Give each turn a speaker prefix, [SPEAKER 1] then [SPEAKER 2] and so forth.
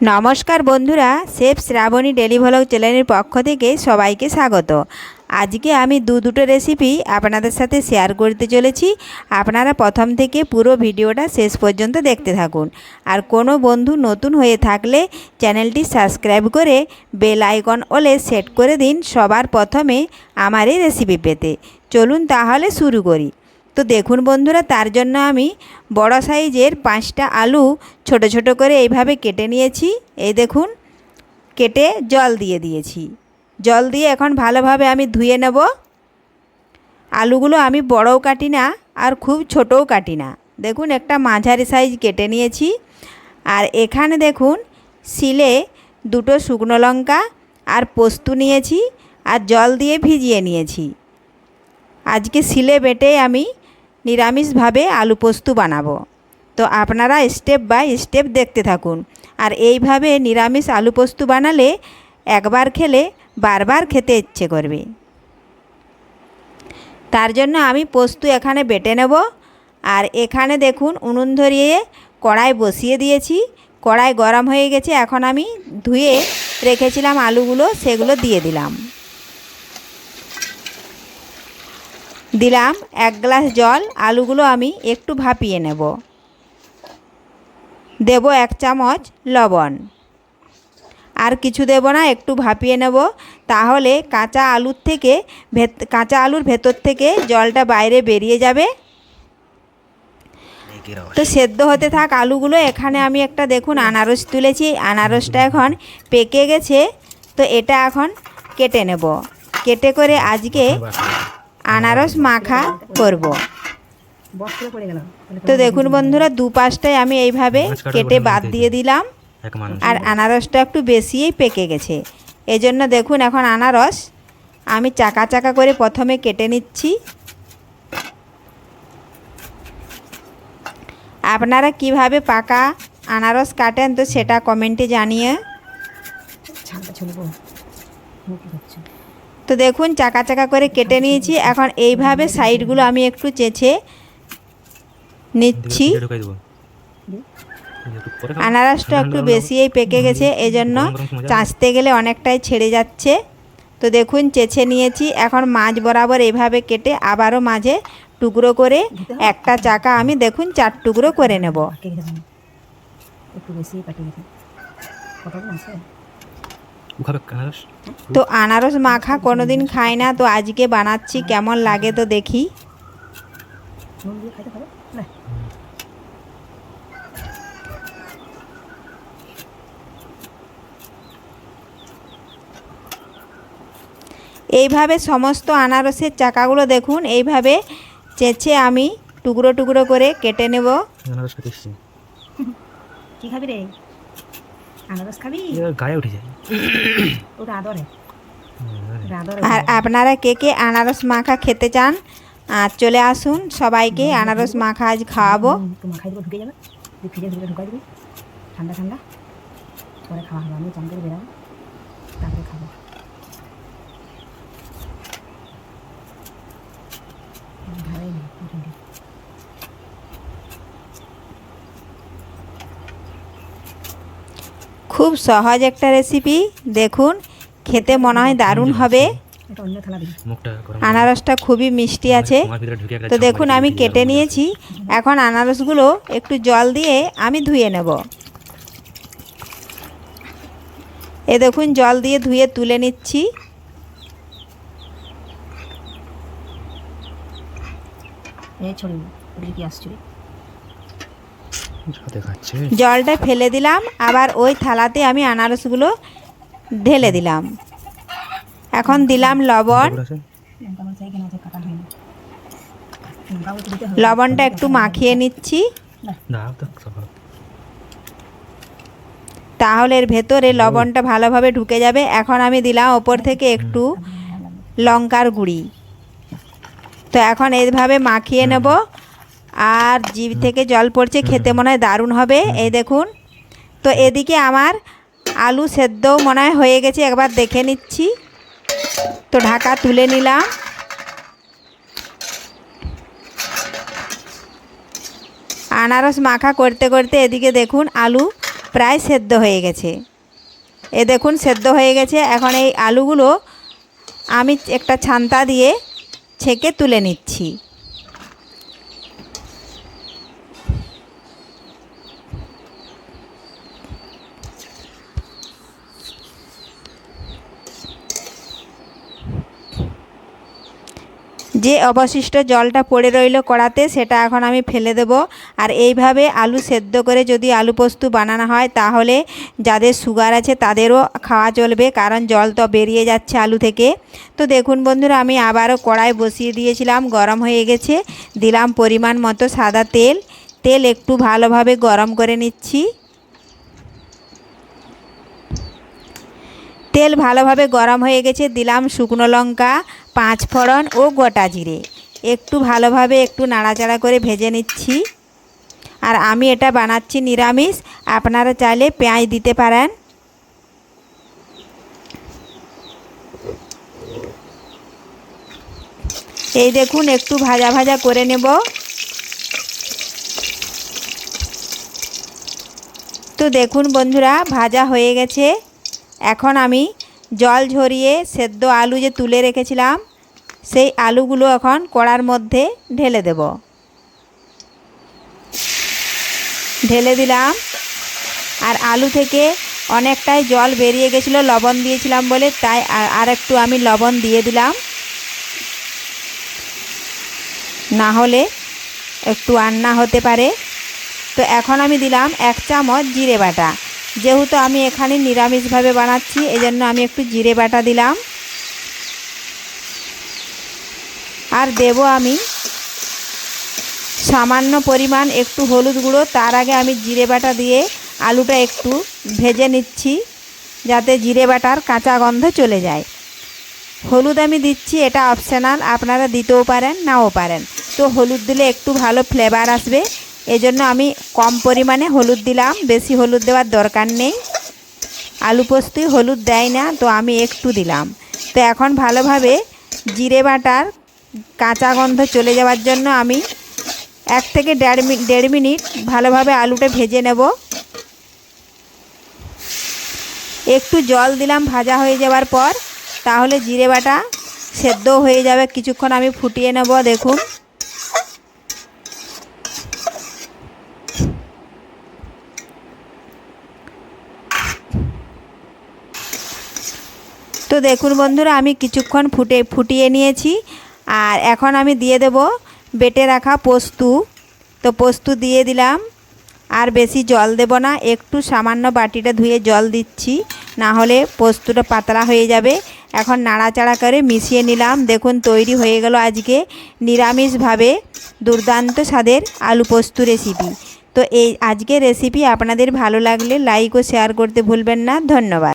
[SPEAKER 1] নমস্কার বন্ধুরা chef Shrabani daily vlog চ্যানেলের পক্ষ থেকে সবাইকে স্বাগত। আজকে আমি দু দুটো রেসিপি আপনাদের সাথে শেয়ার করতে চলেছি। আপনারা প্রথম থেকে পুরো ভিডিওটা শেষ পর্যন্ত দেখতে থাকুন। আর কোনো বন্ধু নতুন হয়ে থাকলে চ্যানেলটি সাবস্ক্রাইব করে বেল আইকন ওলে সেট করে দিন সবার প্রথমে আমার এই রেসিপি পেতে। চলুন তাহলে শুরু করি। তো দেখুন বন্ধুরা, তার জন্য আমি বড় সাইজের পাঁচটা আলু ছোট ছোট করে এইভাবে কেটে নিয়েছি। এই দেখুন, কেটে জল দিয়ে দিয়েছি। জল দিয়ে এখন ভালোভাবে আমি ধুয়ে নেব। আলুগুলো আমি বড়ও কাটি না আর খুব ছোটও কাটি না। দেখুন, একটা মাঝারি সাইজ কেটে নিয়েছি। আর এখানে দেখুন, শিলে দুটো শুকনো লঙ্কা আর পোস্ত নিয়েছি আর জল দিয়ে ভিজিয়ে নিয়েছি। আজকে শিলে বেটে আমি নিরামিষভাবে আলু পোস্ত বানাবো। তো আপনারা স্টেপ বাই স্টেপ দেখতে থাকুন। আর এইভাবে নিরামিষ আলু পোস্ত বানালে একবার খেলে বারবার খেতে ইচ্ছে করবে। তার জন্য আমি পোস্ত এখানে বেটে নেব। আর এখানে দেখুন উনুন ধরিয়ে কড়াই বসিয়ে দিয়েছি। কড়াই গরম হয়ে গেছে, এখন আমি ধুয়ে রেখেছিলাম আলুগুলো, সেগুলো দিয়ে দিলাম। দিলাম এক গ্লাস জল, আলুগুলো আমি একটু ভাপিয়ে নেব। দেব এক চামচ লবণ। আর কিছু দেব না, একটু ভাপিয়ে নেব। তাহলে কাঁচা আলুর থেকে ভেত, কাঁচা আলুর ভেতর থেকে জলটা বাইরে বেরিয়ে যাবে। তো সেদ্ধ হতে থাক আলুগুলো। এখানে আমি একটা, দেখুন, আনারস তুলেছি। আনারসটা এখন পেকে গেছে। তো এটা এখন কেটে নেব। কেটে করে আজকে আনারস মাখা করব।
[SPEAKER 2] বস্ত্র পড়ে গেল।
[SPEAKER 1] তো দেখুন বন্ধুরা দু পাশটায় আমি এইভাবে কেটে বাদ দিয়ে দিলাম। আর আনারসটা একটু বেশিই পেকে গেছে। এজন্য দেখুন এখন আনারস আমি চাকা চাকা করে প্রথমে কেটে নিচ্ছি। আপনারা কীভাবে পাকা আনারস কাটেন তো সেটা কমেন্টে জানিয়ে। তো দেখুন চাকা চাকা করে কেটে নিয়েছি। এখন এইভাবে সাইডগুলো আমি একটু চেঁচে নিচ্ছি। আনারসটা একটু বেশিই পেকে গেছে এজন্য
[SPEAKER 3] গরম গরম
[SPEAKER 1] চাঁচতে গেলে অনেকটাই ছেড়ে যাচ্ছে। তো দেখুন চেঁচে নিয়েছি। এখন মাছ বরাবর এইভাবে কেটে আবারও মাঝে টুকরো করে একটা চাকা আমি দেখুন চার টুকরো করে নেব।
[SPEAKER 2] গেছে একটু বেশি পাকে গেছে কতদিন আছে
[SPEAKER 3] ও খাবে আনারস
[SPEAKER 1] তো আনারস মাখা কোনোদিন খাই না তো আজকে বানাচ্ছি কেমন লাগে তো দেখি। এইভাবে সমস্ত আনারসের চাকাগুলো দেখুন এইভাবে চেঁচে আমি টুকরো টুকরো করে কেটে নেব।
[SPEAKER 3] আনারস
[SPEAKER 2] কি খাবি রে? আনারস খাবি?
[SPEAKER 3] গায়ে উঠে যায়।
[SPEAKER 2] ওটা আদরে।
[SPEAKER 1] আর আপনারা কে কে আনারস মাখা খেতে চান আর চলে আসুন সবাইকে আনারস মাখা আজ খাওয়াবো।
[SPEAKER 2] মাখাই দেবো ঢুকে যাবে। ফ্রিজে ঢুকে ঢুকাই দিবি। ঠান্ডা ঠান্ডা। পরে খাওয়া হবে আমি চান করে বেরাবো তারপরে খাব। ভালোই নেই মোটামুটি
[SPEAKER 1] খুব সহজ একটা রেসিপি দেখুন খেতে মনে হয় দারুণ হবে। আনারসটা খুবই মিষ্টি আছে।
[SPEAKER 3] ঢুকে একটা
[SPEAKER 1] তো দেখুন আমি কেটে নিয়েছি। এখন আনারসগুলো একটু জল দিয়ে আমি ধুয়ে নেব। এ দেখুন জল দিয়ে ধুয়ে তুলে নিচ্ছি।
[SPEAKER 2] এই ছড়ি ওদিকে কি আসছে?
[SPEAKER 1] জলটা ফেলে দিলাম আবার ওই থালাতে আমি আনারসগুলো ঢেলে দিলাম। এখন দিলাম লবণ। লবণটা একটু মাখিয়ে নিচ্ছি। তাহলে এর ভেতরে লবণটা ভালোভাবে ঢুকে যাবে। এখন আমি দিলাম ওপর থেকে একটু লঙ্কার গুঁড়ি। তো এখন এইভাবে মাখিয়ে নেব। আর জিভ থেকে জল পড়ছে খেতে মনে হয় দারুণ হবে। এই দেখুন তো এদিকে আমার আলু সেদ্ধও মনে হয় হয়ে গেছে একবার দেখে নিচ্ছি। তো ঢাকা তুলে নিলাম। আনারস মাখা করতে করতে এদিকে দেখুন আলু প্রায় সেদ্ধ হয়ে গেছে। এ দেখুন সেদ্ধ হয়ে গেছে। এখন এই আলুগুলো আমি একটা ছান্তা দিয়ে ছেঁকে তুলে নিচ্ছি। যে অবশিষ্ট জলটা পড়ে রইল কড়াতে, সেটা এখন আমি ফেলে দেব। আর এইভাবে আলু সেদ্ধ করে যদি আলু পোস্ত বানানো হয়, তাহলে যাদের সুগার আছে, তাদেরও খাওয়া চলবে, কারণ জল তো বেরিয়ে যাচ্ছে আলু থেকে। তো দেখুন বন্ধুরা, আমি আবারও কড়াই বসিয়ে দিয়েছিলাম, গরম হয়ে গেছে। দিলাম পরিমাণ মতো সাদা তেল। তেল একটু ভালোভাবে গরম করে নিচ্ছি। তেল ভালোভাবে গরম হয়ে গেছে, দিলাম শুকনো লঙ্কা। পাঁচ ফোড়ন ও গোটা জিরে। একটু ভালোভাবে একটু নাড়াচাড়া করে ভেজে নিচ্ছি। আর আমি এটা বানাচ্ছি নিরামিষ। আপনারা চাইলে পেঁয়াজ দিতে পারেন। এই দেখুন, একটু ভাজা ভাজা করে নেব। তো দেখুন বন্ধুরা, ভাজা হয়ে গেছে। এখন আমি জল ঝরিয়ে সেদ্ধ আলু যে তুলে রেখেছিলাম, সেই আলুগুলো এখন কড়ার মধ্যে ঢেলে দেব। ঢেলে দিলাম। আর আলু থেকে অনেকটাই জল বেরিয়ে গেছিল, লবণ দিয়েছিলাম বলে, তাই আর- একটু আমি লবণ দিয়ে দিলাম। না হলে একটু আন্না হতে পারে। তো এখন আমি দিলাম এক চামচ জিরে বাটা। যেহেতু আমি এখানে নিরামিষভাবে বানাচ্ছি, এজন্য আমি একটু জিরে বাটা দিলাম। আর দেব আমি সামান্য পরিমাণ একটু হলুদ গুঁড়ো। তার আগে আমি জিরে বাটা দিয়ে আলুটা একটু ভেজে নিচ্ছি, যাতে জিরে বাটার কাঁচা গন্ধ চলে যায়। হলুদ আমি দিচ্ছি, এটা অপশনাল, আপনারা দিতেও পারেন, নাও পারেন। তো হলুদ দিলে একটু ভালো ফ্লেভার আসবে। এজন্য আমি কম পরিমাণে হলুদ দিলাম। বেশি হলুদ দেওয়ার দরকার নেই। আলু পোস্তই হলুদ দেয় না, তো আমি একটু দিলাম। তো এখন ভালোভাবে জিরে বাটার কাঁচা গন্ধ চলে যাওয়ার জন্য আমি এক থেকে দেড় দেড় মিনিট ভালোভাবে আলুটা ভেজে নেব। একটু জল দিলাম ভাজা হয়ে যাওয়ার পর, তাহলে জিরে বাটা সেদ্ধ হয়ে যাবে। কিছুক্ষণ আমি ফুটিয়ে নেব, দেখুন। তো দেখুন বন্ধুরা, আমি কিছুক্ষণ ফুটে, ফুটিয়ে নিয়েছি। আর এখন আমি দিয়ে দেব বেটে রাখা পোস্তু। তো পোস্তু দিয়ে দিলাম। আর বেশি জল দেব না, একটু সামান্য বাটিটা ধুয়ে জল দিচ্ছি, না হলে পোস্তুটা পাতলা হয়ে যাবে। এখন নাড়াচাড়া করে মিশিয়ে নিলাম। দেখুন, তৈরি হয়ে গেল আজকে নিরামিষভাবে দুর্দান্ত স্বাদের আলু পোস্তু রেসিপি। তো এই আজকের রেসিপি আপনাদের ভালো লাগলে লাইক ও শেয়ার করতে ভুলবেন না। ধন্যবাদ।